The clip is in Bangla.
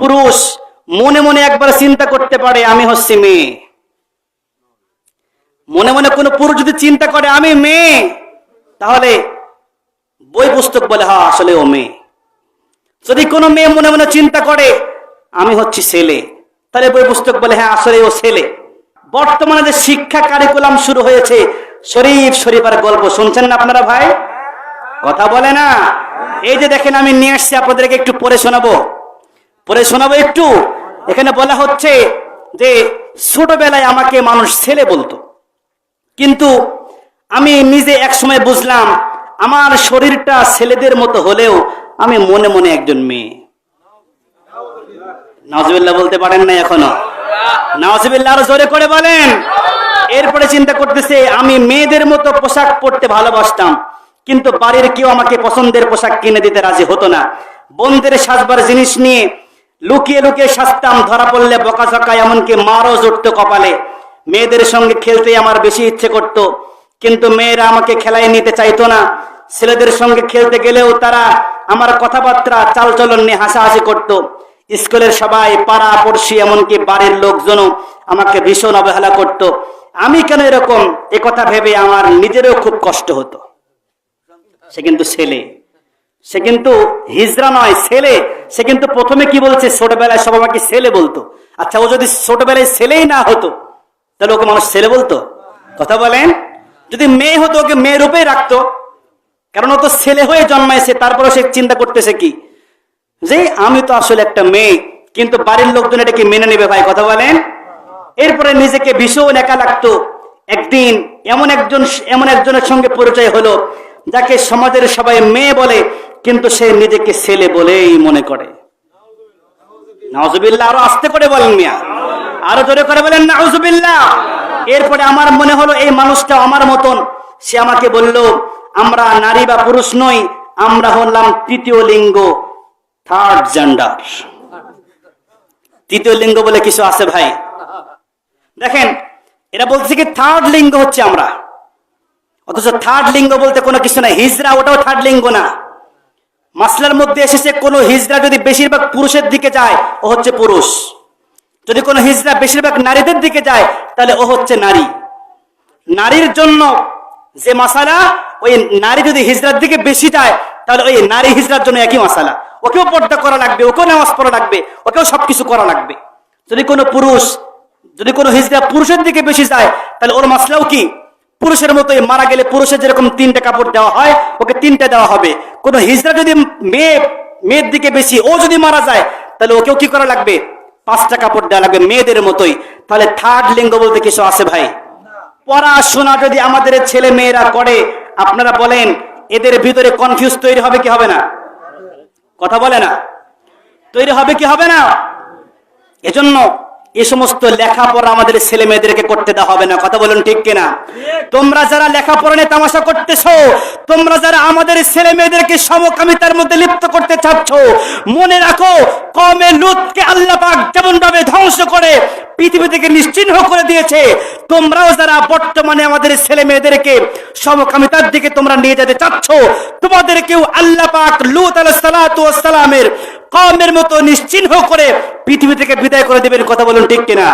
পুরুষ মনে মনে একবার চিন্তা করতে পারে, আমি হচ্ছি মেয়ে। মনে মনে কোনো পুরুষ যদি চিন্তা করে, আমি মেয়ে, তাহলে বই পুস্তক বলে হ্যাঁ আসলে ও মেয়ে। যদি কোনো মেয়ে মনে মনে চিন্তা করে, আমি হচ্ছি ছেলে, তাহলে বই পুস্তক বলে হ্যাঁ আসলে ও ছেলে। বর্তমানে যে শিক্ষা কারিকুলাম শুরু হয়েছে, শরীফ শরীফার গল্প শুনছেন না আপনারা ভাই? কথা বলে না? এই যে দেখেন, আমি নিয়ে আসছি, আপনাদেরকে একটু পড়ে শোনাবো। পরে শোনাবো একটু। এখানে বলা হচ্ছে যে, ছোটবেলায় আমাকে মানুষ ছেলে বলতো। কিন্তু আমি নিজে এক সময় বুঝলাম, আমার শরীরটা ছেলেদের মতো হলেও আমি মনে মনে একজন মেয়ে। নজবিল্লা বলতে পারেন না এখনও। নজবিল্লা আরও জোরে করে বলেন। এরপরে চিন্তা করতেছে, আমি মেয়েদের মতো পোশাক পরতে ভালোবাসতাম, কিন্তু বাড়ির কেউ আমাকে পছন্দের পোশাক কিনে দিতে রাজি হতো না। বন্ধের সাজবার জিনিস নিয়ে লুকিয়ে লুকিয়ে সাজতাম ধরা পড়লে বকাঝকা এমনকি মারও জুটতো কপালে। মেয়েদের সঙ্গে খেলতে আমার বেশি ইচ্ছে করত, কিন্তু মেয়েরা আমাকে খেলায় নিতে চাইতো না। ছেলেদের সঙ্গে খেলতে গেলেও তারা আমার কথাবার্তা, চালচলন নিয়ে হাসাহাসি করত। স্কুলের সবাই, পাড়া, পড়শি, এমনকি বাড়ির লোকজনও আমাকে ভীষণ অবহেলা করত। আমি কেন এরকম? কথা ভেবে আমার নিজেরও খুব কষ্ট হতো। সে কিন্তু ছেলে। সে কিন্তু হিজরা নয়, ছেলে। সে কিন্তু প্রথমে কি বলছে? ছোটবেলায় সব আমাকে ছেলে বলতো। আচ্ছা ও যদি ছোটবেলায় ছেলেই না হতো, তাহলে ওকে মানুষ ছেলে বলতো? কথা বলেন। যদি মেয়ে হতো, ওকে মেয়ে রূপেই রাখতো। কারণ ও তো ছেলে হয়ে জন্মাইছে তারপরে সে চিন্তা করতেছে কি? যে আমি তো আসলে একটা মেয়ে, কিন্তু বাড়ির লোকজন এটাকে মেনে নেবে ভাই, কথা বলেন। এরপরে নিজেকে ভীষণ একা লাগতো। একদিন এমন একজন, এমন একজনের সঙ্গে পরিচয় হলো, যাকে সমাজের সবাই মেয়ে বলে। কিন্তু সে নিজেকে ছেলে বলেই মনে করে। নাউজুবিল্লাহ, আরও আস্তে করে বলেন মিয়া। আরও জোরে করে বলেন, নাউজুবিল্লাহ। এরপরে আমার মনে হলো এই মানুষটা আমার মতন। সে আমাকে বলল, আমরা নারী বা পুরুষ নই, আমরা হলাম তৃতীয় লিঙ্গ থার্ড জেন্ডার তৃতীয় লিঙ্গ বলে কিছু আছে ভাই? দেখেন, এরা বলছে কি থার্ড লিঙ্গ হচ্ছে আমরা। অথচ থার্ড লিঙ্গ বলতে কোনো কিছু নাই। হিজরা ওটাও থার্ড লিঙ্গ না। মাসলার মধ্যে এসেছে কোনো হিজরা যদি বেশিরভাগ পুরুষের দিকে যায়, ও হচ্ছে পুরুষ। যদি কোনো হিজরা বেশিরভাগ নারীদের দিকে যায়, তাহলে ও হচ্ছে নারী। নারীর জন্য যে মাসালা, ওই নারী যদি হিজরার দিকে বেশি যায়, তাহলে ওই নারী হিজরার জন্য একই মাসালা। ওকেও পর্দা করা লাগবে, ওকেও নামাজ পড়া লাগবে, ওকেও সবকিছু করা লাগবে। যদি কোনো পুরুষ, যদি কোনো হিজরা পুরুষের দিকে বেশি যায়, তাহলে ওর মাসলাও কি? পুরুষের মতোই মারা গেলে পুরুষের যেরকম তিনটা কাপড় দেওয়া হয়, ওকে তিনটা দেওয়া হবে। কোনো হিজরা যদি মেয়ে, মেয়ের দিকে বেশি ও যদি মারা যায়, তাহলে ওকেও কি করা লাগবে? পাঁচটা কাপড় দেওয়া লাগবে মেয়েদের মতোই। তাহলে থার্ড লিঙ্গ বলতে কিছু আছে ভাই? পড়াশোনা যদি আমাদের ছেলে মেয়েরা করে, আপনারা বলেন, এদের ভিতরে কনফিউজ তৈরি হবে কি হবে না? কথা বলে না। তৈরি হবে কি হবে না? এজন্য এই সমস্ত লেখাপড়া আমাদের ছেলে মেয়েদেরকে করতে দেওয়া হবে না। কথা বলুন ঠিক কিনা? তোমরা যারা লেখাপড়া নিয়ে তামাশা করতেছো, তোমরা যারা আমাদের ছেলে মেয়েদেরকে সমকামিতার মধ্যে লিপ্ত করতে চাচ্ছ, মনে রাখো কমে লুতকে আল্লাহ পাক যেমন ভাবে ধ্বংস করে পৃথিবী থেকে নিশ্চিহ্ন করে দিয়েছে, তোমরাও যারা বর্তমানে আমাদের ছেলে মেয়েদেরকে সমকামিতার দিকে তোমরা নিয়ে যেতে চাচ্ছ, তোমাদেরকেও আল্লাহ পাক লুত আলাহ সালামের কমের মতো নিশ্চিহ্ন করে পৃথিবী থেকে বিদায় করে দেবেন কথা বলুন ঠিক কিনা?